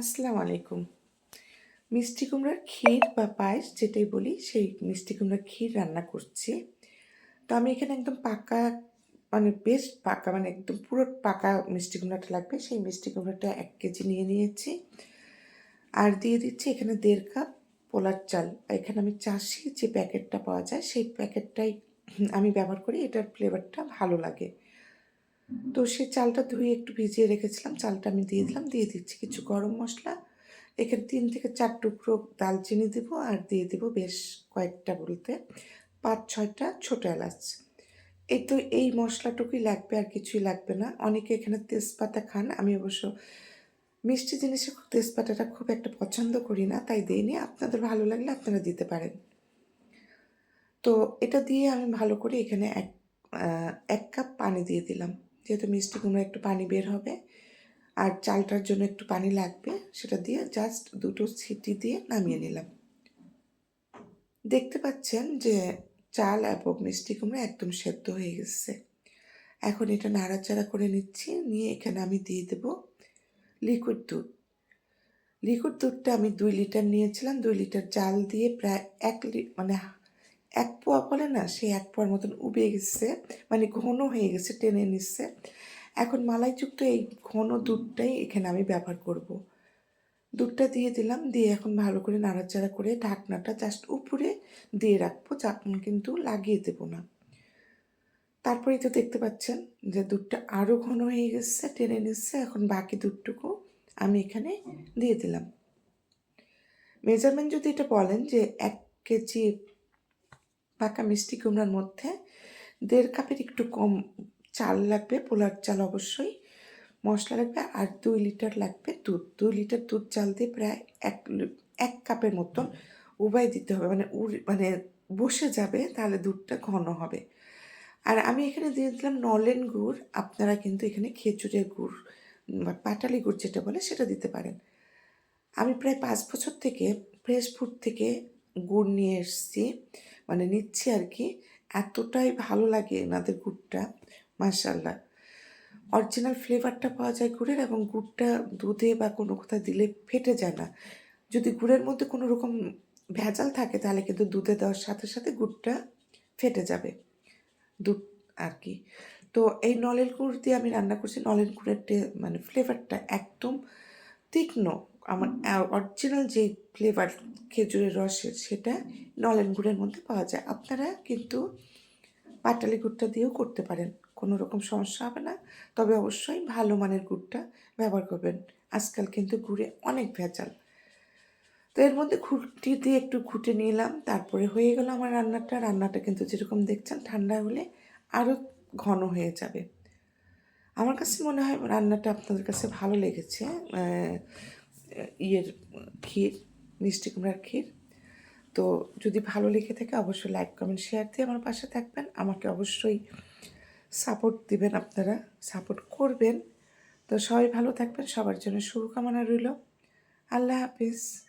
আসসালামু আলাইকুম। মিষ্টি কুমড়ার ক্ষীর বা পায়েস যেটাই বলি, সেই মিষ্টি কুমড়ার ক্ষীর রান্না করছি। তো আমি এখানে একদম পাকা মানে বেশ পাকা মানে একদম পুরো পাকা মিষ্টি কুমড়াটা লাগবে। সেই মিষ্টি কুমড়াটা এক কেজি নিয়ে নিয়েছি। আর দিয়ে দিচ্ছি এখানে দেড় কাপ পোলার চাল। এখানে আমি চাষি যে প্যাকেটটা পাওয়া যায়, সেই প্যাকেটটাই আমি ব্যবহার করি। এটার ফ্লেভারটা ভালো লাগে। তো সেই চালটা ধুয়ে একটু ভিজিয়ে রেখেছিলাম। চালটা আমি দিয়ে দিলাম। দিয়ে দিচ্ছি কিছু গরম মশলা। এখানে তিন থেকে চার টুকরো দালচিনি দেবো আর দিয়ে দেবো বেশ কয়েকটা বলতে পাঁচ ছয়টা ছোটো এলাচ। এই তো এই মশলাটুকুই লাগবে, আর কিছুই লাগবে না। অনেকে এখানে তেজপাতা খান। আমি অবশ্য মিষ্টি জিনিসে তেজপাতাটা খুব একটা পছন্দ করি না, তাই দিইনি। আপনাদের ভালো লাগলে আপনারা দিতে পারেন। তো এটা দিয়ে আমি ভালো করে এখানে এক এক কাপ পানি দিয়ে দিলাম। যেহেতু মিষ্টি কুমড়ো একটু পানি বের হবে, আর চালটার জন্য একটু পানি লাগবে, সেটা দিয়ে জাস্ট দুটো সিটি দিয়ে নামিয়ে নিলাম। দেখতে পাচ্ছেন যে চাল এবং মিষ্টি কুমড়ো একদম সেদ্ধ হয়ে গেছে। এখন এটা নাড়াচাড়া করে নিচ্ছি, নিয়ে এখানে আমি দিয়ে দেব লিকুইড দুধ। লিকুইড দুধটা আমি দুই লিটার নিয়েছিলাম, দুই লিটার চাল দিয়ে প্রায় এক মানে এক পোয়া বলে না সেই এক পোয়ার মতন উবে গেছে মানে ঘন হয়ে গেছে, টেনে নিচ্ছে। এখন মালাইযুক্ত এই ঘন দুধটাই এখানে আমি ব্যবহার করব। দুধটা দিয়ে দিলাম, দিয়ে এখন ভালো করে নাড়াচাড়া করে ঢাকনাটা জাস্ট উপরে দিয়ে রাখব চাপন কিন্তু লাগিয়ে দেবো না। তারপরেই তো দেখতে পাচ্ছেন যে দুধটা আরও ঘন হয়ে গেছে, টেনে নিচ্ছে, এখন বাকি দুধটুকু আমি এখানে দিয়ে দিলাম। মেজারমেন্ট যদি এটা বলেন যে এক কেজি পাকা মিষ্টি কুমড়ার মধ্যে দেড় কাপের একটু কম চাল লাগবে, পোলার চাল অবশ্যই। মশলা লাগবে আর দুই লিটার লাগবে দুধ। দুই লিটার দুধ চাল দিয়ে প্রায় এক এক কাপের মতন উবাই দিতে হবে। মানে মানে বসে যাবে, তাহলে দুধটা ঘন হবে। আর আমি এখানে দিয়ে দিলাম নলেন গুড়। আপনারা কিন্তু এখানে খেজুরের গুড় বা পাটালি গুড় যেটা বলে সেটা দিতে পারেন। আমি প্রায় পাঁচ বছর থেকে, ফ্রেশ ফুড থেকে গুড় নিয়ে এসেছি। মানে নিচ্ছি আর কি, এতটাই ভালো লাগে এনাদের গুড়টা মার্শাল্লাহ অরিজিনাল ফ্লেভারটা পাওয়া যায় গুড়ের এবং গুড়টা দুধে বা কোনো কোথায় দিলে ফেটে যায় না। যদি গুড়ের মধ্যে কোনো রকম ভেজাল থাকে তাহলে কিন্তু দুধে দেওয়ার সাথে সাথে গুড়টা ফেটে যাবে, দুধ আর কি। তো এই নলেন গুড় দিয়ে আমি রান্না করছি, নলেন গুড়ের মানে ফ্লেভারটা একদম তীক্ষ্ণ আমার অরিজিনাল যে ফ্লেভার খেজুরের রসের সেটা নলেন গুড়ের মধ্যে পাওয়া যায়। আপনারা কিন্তু পাটালি গুড়টা দিয়েও করতে পারেন কোনো রকম সমস্যা হবে না। তবে অবশ্যই ভালো মানের গুড়টা ব্যবহার করবেন। আজকাল কিন্তু গুড়ে অনেক ভেজাল। তো এর মধ্যে খুঁটি দিয়ে একটু ঘুটে নিলাম তারপরে হয়ে গেল আমার রান্নাটা। রান্নাটা কিন্তু যেরকম দেখছেন ঠান্ডা হলে আরও ঘন হয়ে যাবে। আমার কাছে মনে হয় রান্নাটা আপনাদের কাছে ভালো লেগেছে। ইয়ের ক্ষীর, মিষ্টি কুমড়ার ক্ষীর। তো যদি ভালো লেগে থাকে, অবশ্যই লাইক কমেন্ট শেয়ার দিয়ে আমার পাশে থাকবেন। আমাকে অবশ্যই সাপোর্ট দিবেন আপনারা সাপোর্ট করবেন। তো সবাই ভালো থাকবেন। সবার জন্য শুভকামনা রইল। আল্লাহ হাফিজ।